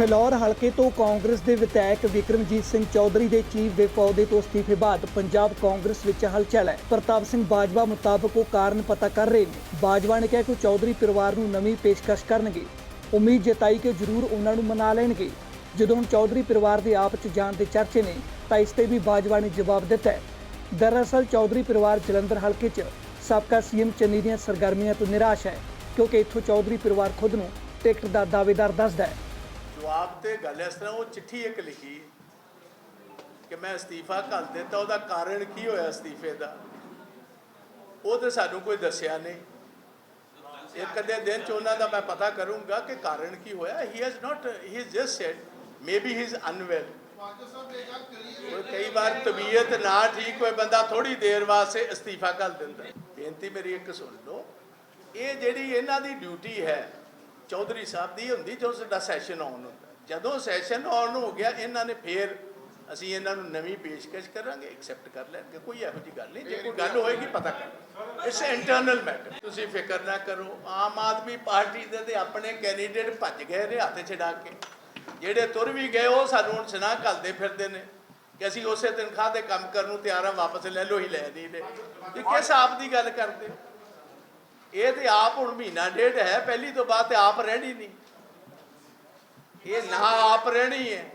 ਫਿਲੌਰ ਹਲਕੇ ਤੋਂ ਕਾਂਗਰਸ ਦੇ ਵਿਧਾਇਕ ਵਿਕਰਮਜੀਤ ਸਿੰਘ ਚੌਧਰੀ ਦੇ ਚੀਫ ਦੇ ਪੌਦੇ ਤੋਂ ਅਸਤੀਫੇ ਬਾਅਦ ਪੰਜਾਬ ਕਾਂਗਰਸ ਵਿੱਚ ਹਲਚਲ ਹੈ। ਪ੍ਰਤਾਪ ਸਿੰਘ ਬਾਜਵਾ ਮੁਤਾਬਕ ਉਹ ਕਾਰਨ ਪਤਾ ਕਰ ਰਹੇ ਨੇ। ਬਾਜਵਾ ਨੇ ਕਿਹਾ ਕਿ ਉਹ ਚੌਧਰੀ ਪਰਿਵਾਰ ਨੂੰ ਨਵੀਂ ਪੇਸ਼ਕਸ਼ ਕਰਨਗੇ। ਉਮੀਦ ਜਤਾਈ ਕਿ ਜ਼ਰੂਰ ਉਹਨਾਂ ਨੂੰ ਮਨਾ ਲੈਣਗੇ। ਜਦੋਂ ਹੁਣ ਚੌਧਰੀ ਪਰਿਵਾਰ ਦੇ ਆਪ 'ਚ ਜਾਣ ਦੇ ਚਰਚੇ ਨੇ, ਤਾਂ ਇਸ ਤੇ ਵੀ ਬਾਜਵਾ ਨੇ ਜਵਾਬ ਦਿੱਤਾ ਹੈ। ਦਰਅਸਲ ਚੌਧਰੀ ਪਰਿਵਾਰ ਜਲੰਧਰ ਹਲਕੇ 'ਚ ਸਾਬਕਾ ਸੀਐਮ ਚੰਨੀ ਦੀਆਂ ਸਰਗਰਮੀਆਂ ਤੋਂ ਨਿਰਾਸ਼ ਹੈ, ਕਿਉਂਕਿ ਇੱਥੋਂ ਚੌਧਰੀ ਪਰਿਵਾਰ ਖੁਦ ਨੂੰ ਟਿਕਟ ਦਾ ਦਾਅਵੇਦਾਰ ਦੱਸਦਾ ਹੈ। ਜਵਾਬ ਤੇ ਗੱਲ ਇਸ ਤਰ੍ਹਾਂ ਉਹ ਚਿੱਠੀ ਇੱਕ ਲਿਖੀ ਕਿ ਮੈਂ ਅਸਤੀਫਾ ਘੱਲ ਦਿੱਤਾ, ਉਹਦਾ ਕਾਰਨ ਕੀ ਹੋਇਆ ਅਸਤੀਫੇ ਦਾ? ਉਹ ਤੇ ਸਾਨੂੰ ਕੋਈ ਦੱਸਿਆ ਨਹੀਂ। ਇੱਕ ਅੱਧੇ ਦਿਨ ਚ ਉਹਨਾਂ ਦਾ ਮੈਂ ਪਤਾ ਕਰੂੰਗਾ ਕਿ ਕਾਰਨ ਕੀ ਹੋਇਆ। He has not he has just said maybe he is unwell ਕਈ ਵਾਰ ਤਬੀਅਤ ਨਾ ਠੀਕ ਹੋਏ, ਬੰਦਾ ਥੋੜੀ ਦੇਰ ਵਾਸਤੇ ਅਸਤੀਫਾ ਘੱਲ ਦਿੰਦਾ। ਬੇਨਤੀ ਮੇਰੀ ਇੱਕ ਸੁਣ ਲਓ। ਇਹ ਜਿਹੜੀ ਇਹਨਾਂ ਦੀ ਡਿਊਟੀ ਹੈ ਚੌਧਰੀ ਸਾਹਿਬ ਦੀ ਹੁੰਦੀ ਜਦੋਂ ਸਾਡਾ ਸੈਸ਼ਨ ਆਨ ਹੁੰਦਾ। ਜਦੋਂ ਸੈਸ਼ਨ ਆਨ ਹੋ ਗਿਆ, ਇਹਨਾਂ ਨੇ ਫੇਰ ਅਸੀਂ ਇਹਨਾਂ ਨੂੰ ਨਵੀਂ ਪੇਸ਼ਕਸ਼ ਕਰਾਂਗੇ ਐਕਸੈਪਟ ਕਰ ਲੈਣਗੇ। ਕੋਈ ਇਹੋ ਜਿਹੀ ਗੱਲ ਨਹੀਂ। ਜੇ ਕੋਈ ਗੱਲ ਹੋਏਗੀ, ਪਤਾ ਕਰ ਇਟਸ ਇੰਟਰਨਲ ਮੈਟਰ ਤੁਸੀਂ ਫਿਕਰ ਨਾ ਕਰੋ, ਆਮ ਆਦਮੀ ਪਾਰਟੀ ਦੇ ਤੇ ਆਪਣੇ ਕੈਂਡੀਡੇਟ ਭੱਜ ਗਏ ਨੇ, ਹੱਥ ਛਡਾ ਕੇ। ਜਿਹੜੇ ਤੁਰ ਵੀ ਗਏ, ਉਹ ਸਾਨੂੰ ਹੁਣ ਸੁਣਾ ਘੱਲਦੇ ਫਿਰਦੇ ਨੇ ਕਿ ਅਸੀਂ ਉਸੇ ਤਨਖਾਹ ਤੇ ਕੰਮ ਕਰਨ ਨੂੰ ਤਿਆਰ ਆ, ਵਾਪਸ ਲੈ ਲਓ ਹੀ ਲੈ ਨਹੀਂ ਲੈ ਇਹ ਕਿਸ ਆਪ ਦੀ ਗੱਲ ਕਰਦੇ? ਇਹ ਤੇ ਆਪ ਹੁਣ ਮਹੀਨਾ ਡੇਢ ਹੈ, ਪਹਿਲੀ ਤੋਂ ਬਾਅਦ ਤੇ ਆਪ ਰਹਿਣੀ ਨਹੀਂ। ਇਹ ਨਾ ਆਪ ਰਹਿਣੀ ਹੈ।